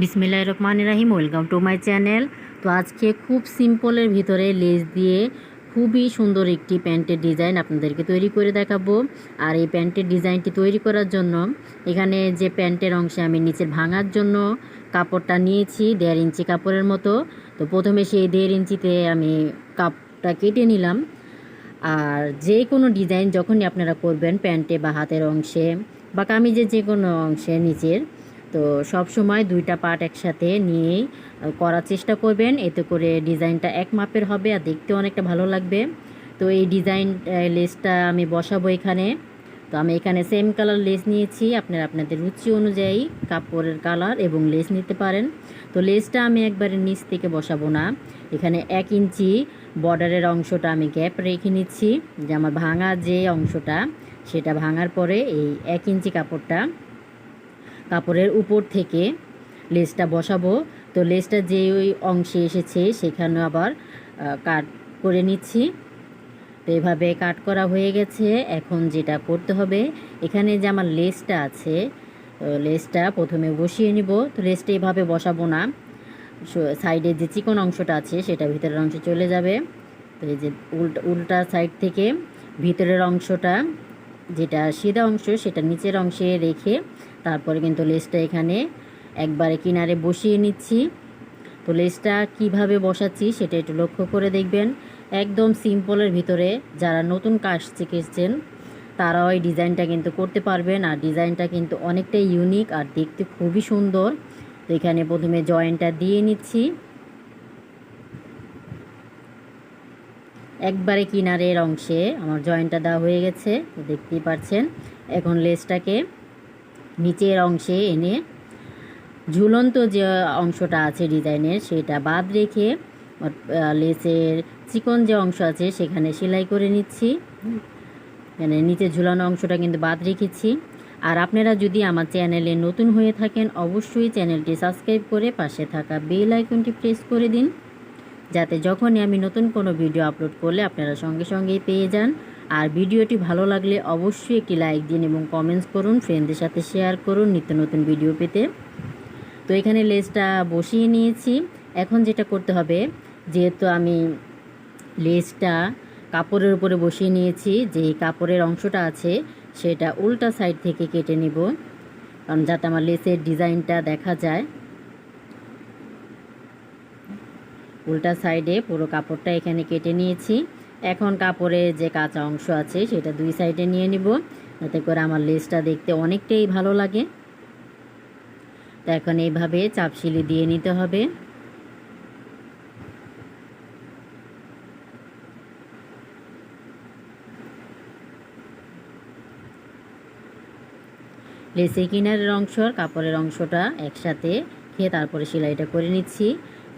বিসমিল্লাহ রহমান রাহিম ওয়েলকাম টু মাই চ্যানেল তো আজকে খুব সিম্পলের ভিতরে লেস দিয়ে খুবই সুন্দর একটি প্যান্টের ডিজাইন আপনাদেরকে তৈরি করে দেখাবো। আর এই প্যান্টের ডিজাইনটি তৈরি করার জন্য এখানে যে প্যান্টের অংশে আমি নিচে ভাঙার জন্য কাপড়টা নিয়েছি, দেড় ইঞ্চি কাপড়ের মতো। তো প্রথমে সেই দেড় ইঞ্চিতে আমি কাপটা কেটে নিলাম। আর যে কোনো ডিজাইন যখনই আপনারা করবেন প্যান্টে বা হাতের অংশে বা কামিজের যে কোনো অংশে নিচের তো সব সময় দুইটা পার্ট একসাথে নিয়ে করার চেষ্টা করবেন। এতে করে ডিজাইনটা এক মাপের হবে আর দেখতে অনেকটা ভালো লাগবে। তো এই ডিজাইন লেসটা আমি বসাবো এখানে। তো আমি এখানে সেম কালার লেস নিয়েছি। আপনারা আপনাদের রুচি অনুযায়ী কাপড়ের কালার এবং লেস নিতে পারেন। তো লেসটা আমি একবারে নিচ থেকে বসাবো না। এখানে এক ইঞ্চি বর্ডারের অংশটা আমি গ্যাপ রেখে নিচ্ছি। যে আমার ভাঙা যে অংশটা, সেটা ভাঙার পরে এই এক ইঞ্চি কাপড়টা কাপড়ের উপর থেকে লেসটা বসাবো। তো লেসটা যে ওই অংশে এসেছে, সেখানে আবার কাট করে নিচ্ছি। তো এভাবে কাট করা হয়ে গেছে। এখন যেটা করতে হবে, এখানে যে আমার লেসটা আছে লেসটা প্রথমে বসিয়ে নিব। তো লেসটা এভাবে বসাবো না। সাইডে যে চিকন অংশটা আছে, সেটা ভিতরের অংশে চলে যাবে। তো এই যে উল্টা উল্টা সাইড থেকে ভিতরের অংশটা, যেটা সিধা অংশ, সেটা নিচের অংশে রেখে তারপরে কিন্তু লেসটা এখানে একবারে কিনারে বসিয়ে নিচ্ছি। তো লেসটা কীভাবে বসাচ্ছি সেটা একটু লক্ষ্য করে দেখবেন। একদম সিম্পলের ভিতরে যারা নতুন কাজ শিখেছেন, তারাও এই ডিজাইনটা কিন্তু করতে পারবেন। আর ডিজাইনটা কিন্তু অনেকটাই ইউনিক আর দেখতে খুবই সুন্দর। তো এখানে প্রথমে জয়েন্টটা দিয়ে নিচ্ছি। একবারে কিনারের অংশে আমার জয়েন্টটা দেওয়া হয়ে গেছে দেখতেই পাচ্ছেন। এখন লেসটাকে নিচের অংশে এনে ঝুলন্ত যে অংশটা আছে ডিজাইনের, সেটা বাদ রেখে লেসের চিকন যে অংশ আছে সেখানে সেলাই করে নিচ্ছি। মানে নিচে ঝুলানো অংশটা কিন্তু বাদ রেখেছি। আর আপনারা যদি আমার চ্যানেলে নতুন হয়ে থাকেন, অবশ্যই চ্যানেলটি সাবস্ক্রাইব করে পাশে থাকা বেল আইকনটি প্রেস করে দিন। যাতে যখনই আমি নতুন কোনো ভিডিও আপলোড করলে আপনারা সঙ্গে সঙ্গেই পেয়ে যান। আর ভিডিওটি ভালো লাগলে অবশ্যই একটি লাইক দিন এবং কমেন্টস করুন ফ্রেন্ডদের সাথে শেয়ার করুন নিত্য নতুন ভিডিও পেতে। তো এখানে লেসটা বসিয়ে নিয়েছি। এখন যেটা করতে হবে, যেহেতু আমি লেসটা কাপড়ের উপরে বসিয়ে নিয়েছি, যে কাপড়ের অংশটা আছে, সেটা উল্টা সাইড থেকে কেটে নিব। কারণ যাতে আমার লেসের ডিজাইনটা দেখা যায়। উল্টা সাইডে পুরো কাপড়টা এখানে কেটে নিয়েছি। এখন কাপড়ের যে কাঁচা অংশ আছে সেটা দুই সাইডে নিয়ে নিব। যাতে করে আমার লেসটা দেখতে অনেকটাই ভালো লাগে। তো এখন এইভাবে চাপশিলি দিয়ে নিতে হবে। লেসের কিনারের অংশ, কাপড়ের অংশটা একসাথে খেয়ে তারপরে সেলাইটা করে নিচ্ছি।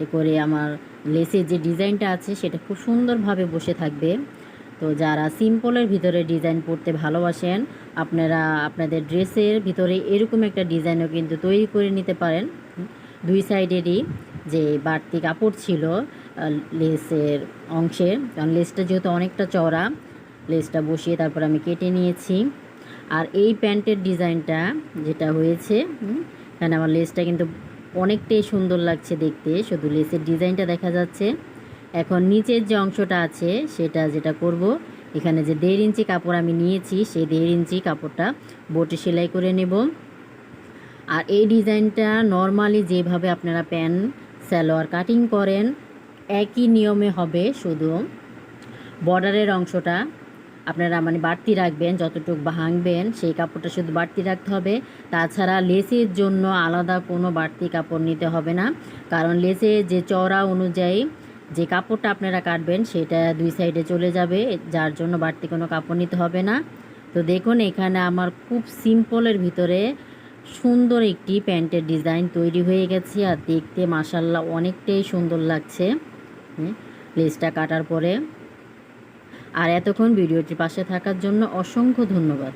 এ করে আমার লেসের যে ডিজাইনটা আছে, সেটা খুব সুন্দরভাবে বসে থাকবে। তো যারা সিম্পলের ভিতরে ডিজাইন পড়তে ভালোবাসেন, আপনারা আপনাদের ড্রেসের ভিতরে এরকম একটা ডিজাইনও কিন্তু তৈরি করে নিতে পারেন। দুই সাইডেরই যে বাড়তি কাপড় ছিল লেসের অংশের, কারণ লেসটা যেহেতু অনেকটা চওড়া, লেসটা বসিয়ে তারপর আমি কেটে নিয়েছি। আর এই প্যান্টের ডিজাইনটা যেটা হয়েছে এখানে আমার লেসটা কিন্তু অনেকটাই সুন্দর লাগছে দেখতে। শুধু লেসের ডিজাইনটা দেখা যাচ্ছে। এখন নিচের যে অংশটা আছে, সেটা যেটা করব, এখানে যে দেড় ইঞ্চি কাপড় আমি নিয়েছি, সেই দেড় ইঞ্চি কাপড়টা বটে সেলাই করে নেব। আর এই ডিজাইনটা নর্মালি যেভাবে আপনারা প্যান স্যালোয়ার কাটিং করেন, একই নিয়মে হবে শুধু বর্ডারের অংশটা। আপনারা মানে বাড়তি রাখবেন, যতটুকু ভাঙবেন, সেই কাপড়টা শুধু বাড়তি রাখতে হবে। তাছাড়া লেসের জন্য আলাদা কোনো বাড়তি কাপড় নিতে হবে না। কারণ লেসে যে চওড়া অনুযায়ী যে কাপড়টা আপনারা কাটবেন, সেটা দুই সাইডে চলে যাবে, যার জন্য বাড়তি কোনো কাপড় নিতে হবে না। তো দেখুন, এখানে আমার খুব সিম্পলের ভিতরে সুন্দর একটি প্যান্টের ডিজাইন তৈরি হয়ে গেছে, আর দেখতে মাসাল্লাহ অনেকটাই সুন্দর লাগছে। লেসটা কাটার পরে। আর এতক্ষণ ভিডিওটি পাশে থাকার জন্য অসংখ্য ধন্যবাদ।